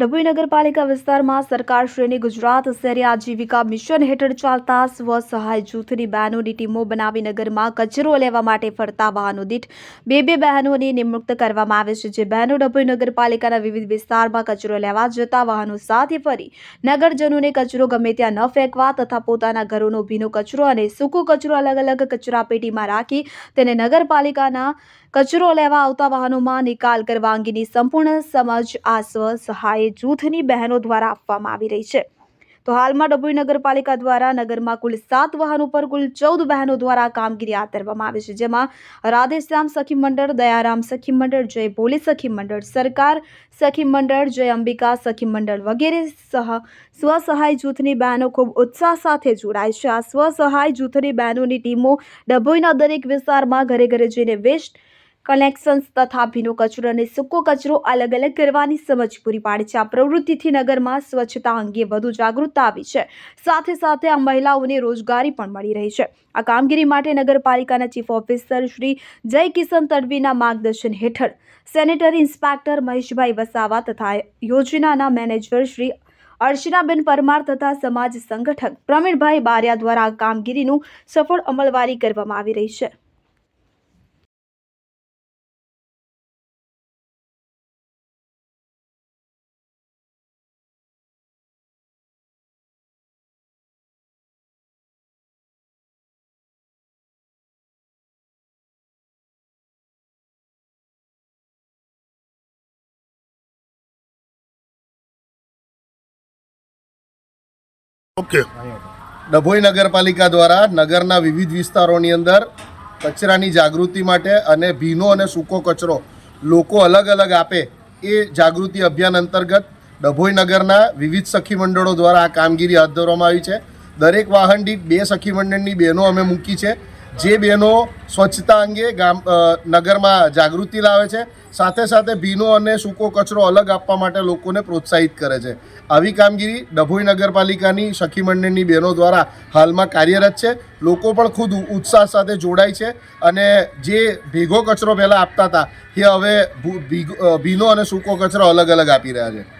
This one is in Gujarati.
નગરપાલિકા વિસ્તારમાં સરકારશ્રીની ગુજરાત શહેરી આજીવિકા મિશન હેઠળ ચાલતા સ્વ સહાય જૂથની બહેનોની ટીમો બનાવી નગરમાં કચરો લેવા માટે ફરતા વાહનો દીઠ બે બે બહેનોની નિમણૂક કરવામાં આવે છે. જે બહેનો ડભોઈ નગરપાલિકાના વિવિધ વિસ્તારમાં કચરો લેવા જતા વાહનો સાથે ફરી નગરજનોને કચરો ગમે ત્યાં ન ફેંકવા તથા પોતાના ઘરોનો ભીનો કચરો અને સૂકો કચરો અલગ અલગ કચરાપેટીમાં રાખી તેને નગરપાલિકાના કચરો લેવા આવતા વાહનોમાં નિકાલ કરવા અંગેની સંપૂર્ણ સમજ આ સ્વ સહાય જૂથની બહેનો દ્વારા આપવામાં આવી રહી છે. તો હાલમાં ડભોઈ નગરપાલિકા દ્વારા નગરમાં કુલ સાત વાહનો પર કુલ ચૌદ બહેનો દ્વારા કામગીરી હાથ ધરવામાં આવે છે. જેમાં રાધેશ્યામ સખી મંડળ, દયારામ સખી મંડળ, જય ભોલી સખી મંડળ સરકાર, સખી મંડળ, જય અંબિકા સખી મંડળ વગેરે સહ સ્વસહાય જૂથની બહેનો ખૂબ ઉત્સાહ સાથે જોડાય છે. આ સ્વસહાય જૂથની બહેનોની ટીમો ડભોઈના દરેક વિસ્તારમાં ઘરે ઘરે જઈને વેસ્ટ કનેક્શન્સ તથા ભીનો કચરો અને સૂકો કચરો અલગ અલગ કરવાની સમજ પૂરી પાડે છે. આ પ્રવૃત્તિથી નગરમાં સ્વચ્છતા અંગે વધુ જાગૃતતા આવી છે. સાથે સાથે આ મહિલાઓને રોજગારી પણ મળી રહી છે. આ કામગીરી માટે નગરપાલિકાના ચીફ ઓફિસર શ્રી જય કિશન તડવીના માર્ગદર્શન હેઠળ સેનેટરી ઇન્સ્પેક્ટર મહેશભાઈ વસાવા તથા યોજનાના મેનેજર શ્રી અર્ચનાબેન પરમાર તથા સમાજ સંગઠક પ્રવીણભાઈ બારિયા દ્વારા આ કામગીરીનું સફળ અમલવારી કરવામાં આવી રહી છે. ઓકે. ડભોઈ નગરપાલિકા દ્વારા નગરના વિવિધ વિસ્તારોની અંદર કચરાની જાગૃતિ માટે અને ભીનો અને સૂકો કચરો લોકો અલગ અલગ આપે એ જાગૃતિ અભિયાન અંતર્ગત ડભોઈ નગરના વિવિધ સખી મંડળો દ્વારા આ કામગીરી હાથ ધરવામાં આવી છે. દરેક વાહન દીઠ બે સખી મંડળની બહેનો અમે મૂકી છે. જે બહેનો સ્વચ્છતા અંગે ગામ નગરમાં જાગૃતિ લાવે છે, સાથે સાથે ભીનો અને સૂકો કચરો અલગ આપવા માટે લોકોને પ્રોત્સાહિત કરે છે. આવી કામગીરી ડભોઈ નગરપાલિકાની સખી મંડળની બહેનો દ્વારા હાલમાં કાર્યરત છે. લોકો પણ ખુદ ઉત્સાહ સાથે જોડાય છે અને જે ભેગો કચરો પહેલાં આપતા હતા, એ હવે ભીનો અને સૂકો કચરો અલગ અલગ આપી રહ્યા છે.